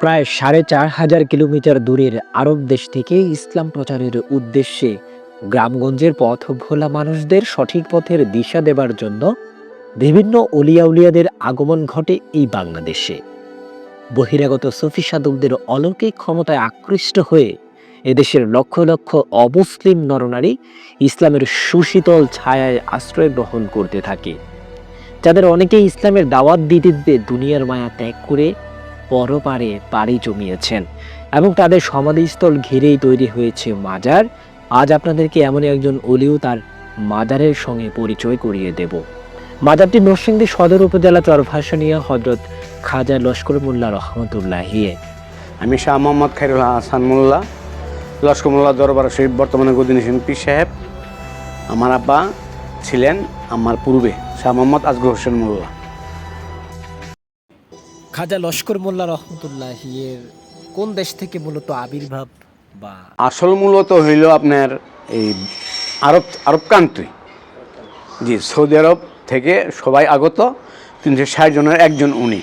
প্রায় সাড়ে চার হাজার কিলোমিটার দূরের আরব দেশ থেকে ইসলাম প্রচারের উদ্দেশ্যে গ্রামগঞ্জের পথ ভোলা মানুষদের সঠিক পথের দিশা দেবার জন্য বিভিন্ন অলিয়া উলিয়াদের আগমন ঘটে এই বাংলাদেশে। বহিরাগত সফি সাধকদের অলৌকিক ক্ষমতায় আকৃষ্ট হয়ে এদেশের লক্ষ লক্ষ অমুসলিম নরনারী ইসলামের সুশীতল ছায়ায় আশ্রয় গ্রহণ করতে থাকে। যাদের অনেকেই ইসলামের দাওয়াত দিতে দিতে দুনিয়ার মায়া ত্যাগ করে পরপারে পাড়ি জমিয়েছেন এবং তাদের সমাধিস্থল ঘিরেই তৈরি হয়েছে মাজার। আজ আপনাদেরকে এমন একজন অলিও তার মাজারের সঙ্গে পরিচয় করিয়ে দেব। মাজারটি নরসিংদী সদর উপজেলা চরভাসানিয়া হজরত খাজা লস্কর মোল্লা রহমতুল্লাহিয়ে। আমি শাহ মোহাম্মদ খাইরুল হাসান মোল্লা, লস্কর মোল্লা দরবার শরীফ, বর্তমানে গদিনেছেন পীর সাহেব। আমার আব্বা ছিলেন আমার পূর্বে শাহ মোহাম্মদ আজগর হোসেন মোল্লা। খাজা লস্কর মোল্লা রহমতুল্লাহিয়ের কোন দেশ থেকে মূলত আবির্ভাব বা আসল মূলত হইল আপনার এই আরব আরব কান্ট্রি জি, সৌদি আরব থেকে সবাই আগত, তিনশো ষাট জনের একজন উনি।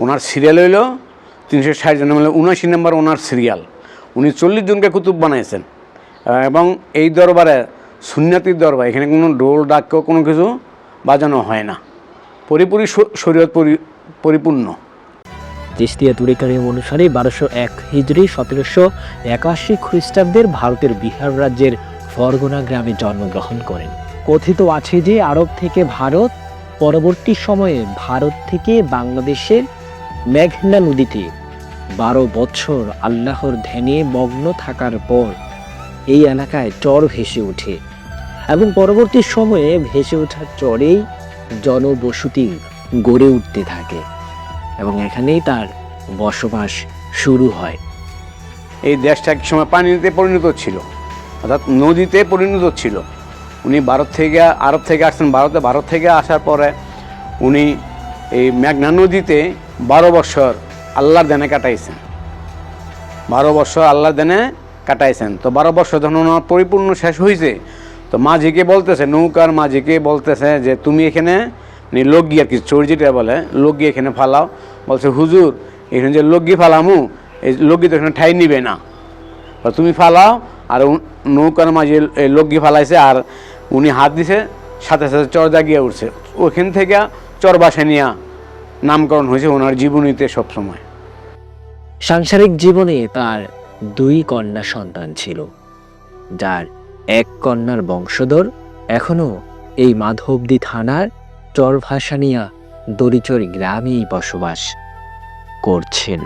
ওনার সিরিয়াল হইল, তিনশো ষাট জনের মানে উনআশি নম্বর ওনার সিরিয়াল উনি চল্লিশ জনকে কুতুব বানাইছেন। এবং এই দরবারে সুন্নাতির দরবার, এখানে কোনো ডোল ডাক্য কোনো কিছু বাজানো হয় না। পরিপূর্ণ শ- শরীয়ত পরি- পরিপূর্ণ। চিস্তিয়া তুরিকারিম অনুসারে বারোশো এক হিজড়ি সতেরোশো একাশি খ্রিস্টাব্দের ভারতের বিহার রাজ্যের ফরগনা গ্রামে জন্মগ্রহণ করেন। কথিত আছে যে আরব থেকে ভারত, পরবর্তী সময়ে ভারত থেকে বাংলাদেশের মেঘনা নদীতে বারো বছর আল্লাহর ধ্যানে মগ্ন থাকার পর এই এলাকায় চর ভেসে ওঠে এবং পরবর্তী সময়ে ভেসে ওঠার চরেই জনবসতি গড়ে উঠতে থাকে। এবং এখানেই তার বসবাস শুরু হয়। এই দেশটা এক সময় পানিতে পরিণত ছিল, অর্থাৎ নদীতে পরিণত ছিল। উনি ভারত থেকে, আরব থেকে আসছেন ভারতে। ভারত থেকে আসার পরে উনি এই মেঘনা নদীতে বারো বছর আল্লাহর দেনে কাটাইছেন। বারো বছর আল্লাহর দেনে কাটাইছেন। তো বারো বছর যখন ওনার পরিপূর্ণ শেষ হয়েছে তো মাঝিকে বলতেছে, নৌকার মাঝিকে বলতেছে যে, তুমি এখানে মানে লগি আর কি চোর যেটা বলে লগি এখানে ফালাও। বলছে, হুজুর, এখানে যে লগি ফালামু, এই লগি তো এখানে ঠাই নিবে না। তুমি ফালাও, আর নৌকার মাঝে এই লগি ফালাইছে, আর উনি হাত দিছে, সাথে সাথে চর জাগিয়ে উঠছে। ওখান থেকে চর বাসানিয়া নামকরণ হয়েছে ওনার জীবনীতে সবসময়। সাংসারিক জীবনে তার দুই কন্যা সন্তান ছিল, যার এক কন্যার বংশধর এখনও এই মাধবদী থানার চরভাসানিয়া দরিচর গ্রামেই বসবাস করছেন।